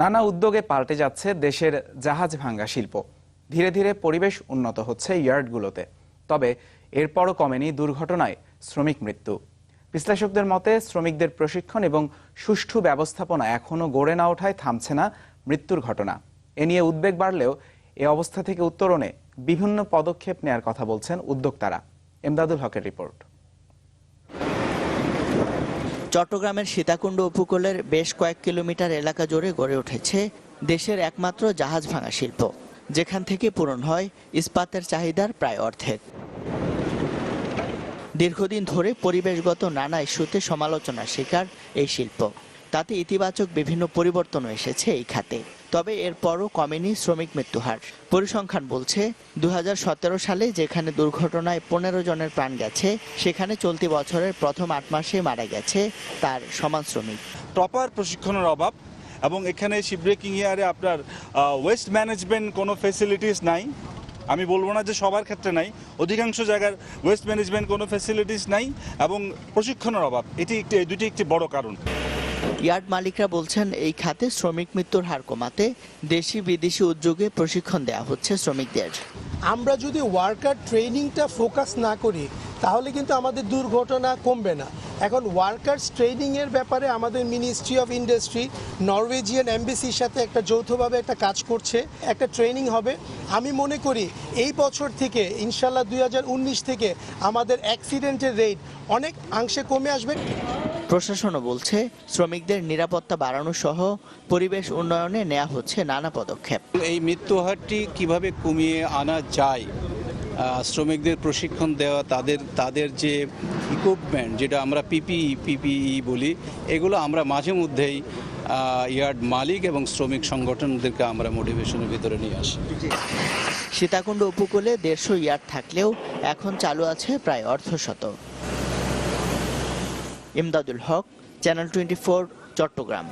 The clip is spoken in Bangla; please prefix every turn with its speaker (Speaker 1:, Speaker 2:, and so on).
Speaker 1: নানা উদ্যোগে পাল্টে যাচ্ছে দেশের জাহাজ ভাঙ্গা শিল্প। ধীরে ধীরে পরিবেশ উন্নত হচ্ছে ইয়ার্ডগুলোতে। তবে এরপরও কমেনি দুর্ঘটনায় শ্রমিক মৃত্যু। বিশ্লেষকদের মতে শ্রমিকদের প্রশিক্ষণ এবং সুষ্ঠু ব্যবস্থাপনা এখনও গড়ে না ওঠায় থামছে না মৃত্যুর ঘটনা। এ নিয়ে উদ্বেগ বাড়লেও এ অবস্থা থেকে উত্তরণে বিভিন্ন পদক্ষেপ নেয়ার কথা বলছেন উদ্যোক্তারা। এমদাদুল হকের রিপোর্ট।
Speaker 2: চট্টগ্রামের সীতাকুণ্ড উপকূলের বেশ কয়েক কিলোমিটার এলাকা জুড়ে গড়ে উঠেছে দেশের একমাত্র জাহাজ ভাঙা শিল্প। যেখান থেকে পূরণ হয় ইস্পাতের চাহিদার প্রায় অর্ধেক। দীর্ঘদিন ধরে পরিবেশগত নানা ইস্যুতে সমালোচনার শিকার এই শিল্প। তাতে ইতিবাচক বিভিন্ন পরিবর্তনও এসেছে এই খাতে। তবে এরপরও কমেনি শ্রমিক মৃত্যুহার পরিসংখ্যান বলছে দু হাজার সতেরো সালে যেখানে দুর্ঘটনায় পনেরো জনের প্রাণ গেছে, সেখানে চলতি বছরের প্রথম আট মাসে মারা গেছে তার সমান শ্রমিক।
Speaker 3: প্রপার প্রশিক্ষণের অভাব এবং এখানে শিপব্রেকিং ইয়ারে আপনার ওয়েস্ট ম্যানেজমেন্ট কোনো ফেসিলিটিস নাই। আমি বলব না যে সবার ক্ষেত্রে নাই, অধিকাংশ জায়গার ওয়েস্ট ম্যানেজমেন্ট কোনো ফেসিলিটিস নাই এবং প্রশিক্ষণের অভাব। এটি একটি দুটি একটি বড় কারণ।
Speaker 2: ইয়ার্ড মালিকরা বলছেন, এই খাতে শ্রমিক মৃত্যুর হার কমাতে দেশি বিদেশি উদ্যোগে প্রশিক্ষণ দেওয়া হচ্ছে শ্রমিকদের।
Speaker 4: আমরা যদি ওয়ার্কার ট্রেনিংটা ফোকাস না করি, তাহলে কিন্তু আমাদের দুর্ঘটনা কমবে না। এখন ওয়ার্কার্স ট্রেনিংয়ের ব্যাপারে আমাদের মিনিস্ট্রি অফ ইন্ডাস্ট্রি নরওয়েজিয়ান এমবিসির সাথে একটা যৌথভাবে একটা কাজ করছে, একটা ট্রেনিং হবে। আমি মনে করি, এই বছর থেকে ইনশাল্লাহ দুই হাজার উনিশ থেকে আমাদের অ্যাক্সিডেন্টের রেট অনেক অংশে কমে আসবে।
Speaker 2: প্রশাসনও বলছে শ্রমিকদের নিরাপত্তা বাড়ানো সহ পরিবেশ উন্নয়নে নেওয়া হচ্ছে নানা পদক্ষেপ।
Speaker 5: এই মৃত্যু হারটি কীভাবে কমিয়ে আনা যায় শ্রমিকদের প্রশিক্ষণ দেওয়া তাদের তাদের যে ইকুইপমেন্ট যেটা আমরা পিপিই পিপিই বলি এগুলো আমরা মাঝে মধ্যেই ইয়ার্ড মালিক এবং শ্রমিক সংগঠনদেরকে আমরা মোটিভেশনের ভিতরে নিয়ে আসি।
Speaker 2: সীতাকুণ্ড উপকূলে দেড়শো ইয়ার্ড থাকলেও এখন চালু আছে প্রায় অর্ধশত। Imdadul Haque channel twenty Chittagong.